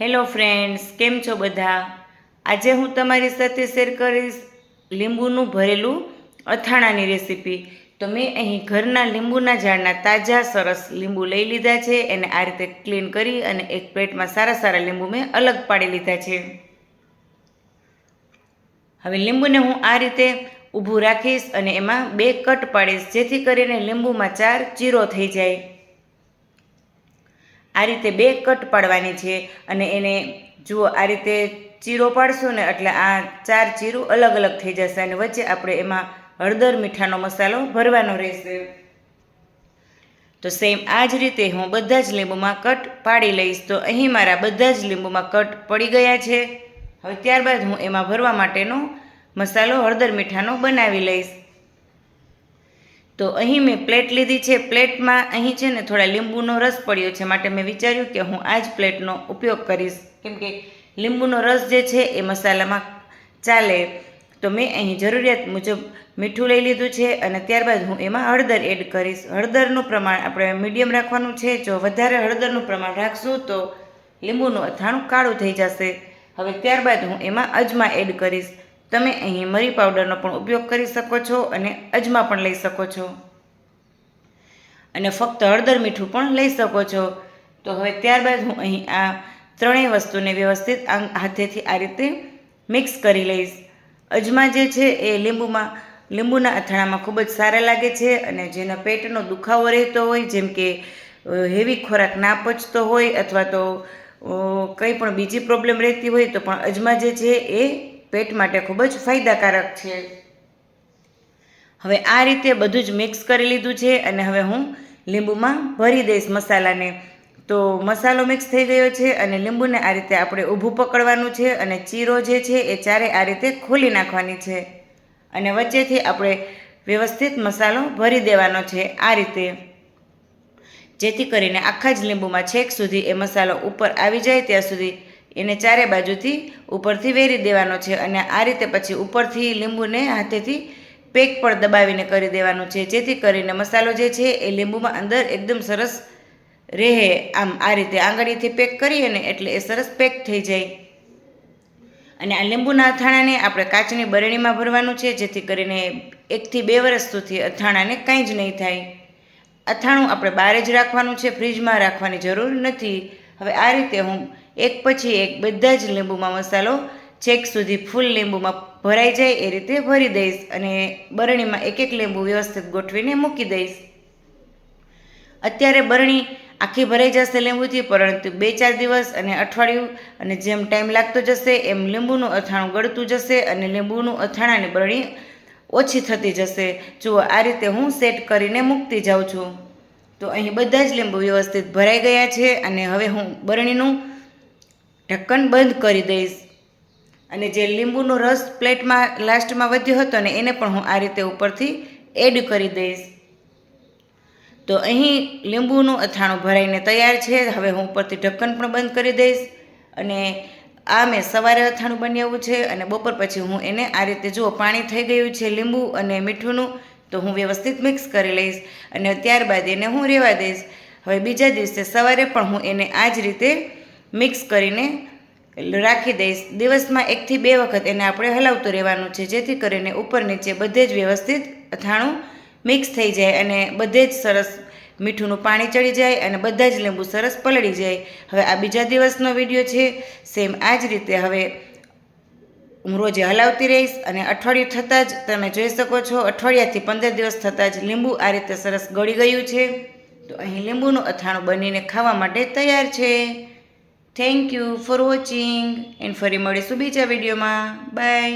Hello friends કેમ છો બધા? આજે હું તમારી સાથે શેર કરીશ લીંબુનું ભરેલું અથાણાની રેસીપી તો મેં અહીં ઘરના લીંબુના ઝાડના તાજા, સરસ લીંબુ લઈ લીધા છે. એને આ રીતે ક્લીન કરી અને એક પ્લેટમાં સારા સારા લીંબુ મેં અલગ પાડી લીધા છે. હવે લીંબુને હું આ રીતે ઊભું રાખીશ અને એમાં બે કટ પાડીશ જેથી કરીને લીંબુમાં ચાર ચીરો થઈ જાય. આ રીતે બે કટ પાડવાની છે અને એને જુઓ, આ રીતે ચીરો પાડશું ને એટલે આ ચાર ચીરું અલગ અલગ થઈ જશે અને વચ્ચે આપણે એમાં હળદર મીઠાનો મસાલો ભરવાનો રહેશે. તો સેમ આ જ રીતે હું બધા જ લીંબુમાં કટ પાડી લઈશ. તો અહીં મારા બધા જ લીંબુમાં કટ પડી ગયા છે. હવે ત્યારબાદ હું એમાં ભરવા માટેનો મસાલો હળદર મીઠાનો બનાવી લઈશ. તો અહીં મેં પ્લેટ લીધી છે. પ્લેટમાં અહીં છે ને થોડા લીંબુનો રસ પડ્યો છે માટે મેં વિચાર્યું કે હું આ જ પ્લેટનો ઉપયોગ કરીશ. કેમ કે લીંબુનો રસ જે છે એ મસાલામાં ચાલે. તો મેં અહીં જરૂરિયાત મુજબ મીઠું લઈ લીધું છે અને ત્યારબાદ હું એમાં હળદર એડ કરીશ. હળદરનું પ્રમાણ આપણે મીડિયમ રાખવાનું છે. જો વધારે હળદરનું પ્રમાણ રાખશું તો લીંબુનું અથાણું કાળું થઈ જશે. હવે ત્યારબાદ હું એમાં અજમા એડ કરીશ. તમે અહીં મરી પાવડરનો પણ ઉપયોગ કરી શકો છો અને અજમા પણ લઈ શકો છો. અને ફક્ત હળદર મીઠું પણ લઈ શકો છો. તો હવે ત્યારબાદ હું અહીં આ ત્રણેય વસ્તુને વ્યવસ્થિત હાથેથી આ રીતે મિક્સ કરી લઈશ. અજમા જે છે એ લીંબુમાં, લીંબુના અથાણામાં ખૂબ જ સારા લાગે છે અને જેના પેટનો દુખાવો રહેતો હોય, જેમ કે હેવી ખોરાક ના પચતો હોય અથવા તો કંઈ પણ બીજી પ્રોબ્લેમ રહેતી હોય તો પણ અજમા જે છે એ પેટ માટે ખૂબ જ ફાયદાકારક છે. હવે આ રીતે બધું જ મિક્સ કરી લીધું છે અને હવે હું લીંબુમાં ભરી દઈશ મસાલાને. તો મસાલો મિક્સ થઈ ગયો છે અને લીંબુને આ રીતે આપણે ઊભું પકડવાનું છે અને ચીરો જે છે એ ચારે આ રીતે ખોલી નાખવાની છે. અને વચ્ચેથી આપણે વ્યવસ્થિત મસાલો ભરી દેવાનો છે આ રીતે. જેથી કરીને આખા જ લીંબુમાં છેક સુધી એ મસાલો ઉપર આવી જાય ત્યાં સુધી એને ચારે બાજુથી ઉપરથી વેરી દેવાનો છે અને આ રીતે પછી ઉપરથી લીંબુને હાથેથી પેક પણ દબાવીને કરી દેવાનું છે. જેથી કરીને મસાલો જે છે એ લીંબુમાં અંદર એકદમ સરસ રહે. આમ આ રીતે આંગળીથી પેક કરીએ ને એટલે એ સરસ પેક થઈ જાય. અને આ લીંબુના અથાણાને આપણે કાચની બરણીમાં ભરવાનું છે, જેથી કરીને એકથી બે વર્ષ સુધી અથાણાને કાંઈ જ નહીં થાય. અથાણું આપણે બહાર જ રાખવાનું છે, ફ્રીજમાં રાખવાની જરૂર નથી. હવે આ રીતે હું એક પછી એક બધા જ લીંબુમાં મસાલો છેક સુધી ફૂલ લીંબુમાં ભરાઈ જાય એ રીતે ભરી દઈશ અને બરણીમાં એક એક લીંબુ વ્યવસ્થિત ગોઠવીને મૂકી દઈશ. અત્યારે બરણી આખી ભરાઈ જશે લીંબુથી, પરંતુ બે ચાર દિવસ અને અઠવાડિયું અને જેમ ટાઈમ લાગતો જશે, એમ લીંબુનું અથાણું ગળતું જશે અને લીંબુનું અથાણાની બરણી ઓછી થતી જશે. જુઓ, આ રીતે હું સેટ કરીને મૂકતી જાઉં છું. તો અહીં બધા જ લીંબુ વ્યવસ્થિત ભરાઈ ગયા છે અને હવે હું બરણીનું ઢક્કન બંધ કરી દઈશ. અને જે લીંબુનો રસ પ્લેટમાં લાસ્ટમાં વધ્યો હતો ને એને પણ હું આ રીતે ઉપરથી એડ કરી દઈશ. તો અહીં લીંબુનું અથાણું ભરાઈને તૈયાર છે. હવે હું ઉપરથી ઢક્કન પણ બંધ કરી દઈશ. અને આ મેં સવારે અથાણું બનાવ્યું છે અને બપોર પછી હું એને આ રીતે જુઓ, પાણી થઈ ગયું છે લીંબુ અને મીઠુંનું, તો હું વ્યવસ્થિત મિક્સ કરી લઈશ અને ત્યારબાદ એને હું રહેવા દઈશ. હવે બીજા દિવસે સવારે પણ હું એને આ જ રીતે મિક્સ કરીને રાખી દઈશ. દિવસમાં એકથી બે વખત એને આપણે હલાવતું રહેવાનું છે, જેથી કરીને ઉપર નીચે બધે જ વ્યવસ્થિત અથાણું મિક્સ થઈ જાય અને બધે જ સરસ મીઠુંનું પાણી ચડી જાય અને બધા જ લીંબુ સરસ પલળી જાય. હવે આ બીજા દિવસનો વીડિયો છે, સેમ આ જ રીતે. હવે હું રોજે હલાવતી રહીશ અને અઠવાડિયું થતાં જ તમે જોઈ શકો છો, અઠવાડિયાથી પંદર દિવસ થતાં જ લીંબુ આ રીતે સરસ ગળી ગયું છે. તો અહીં લીંબુનું અથાણું બનીને ખાવા માટે તૈયાર છે. Thank you for watching and ફરી મળીશું બીજા વિડીયોમાં. બાય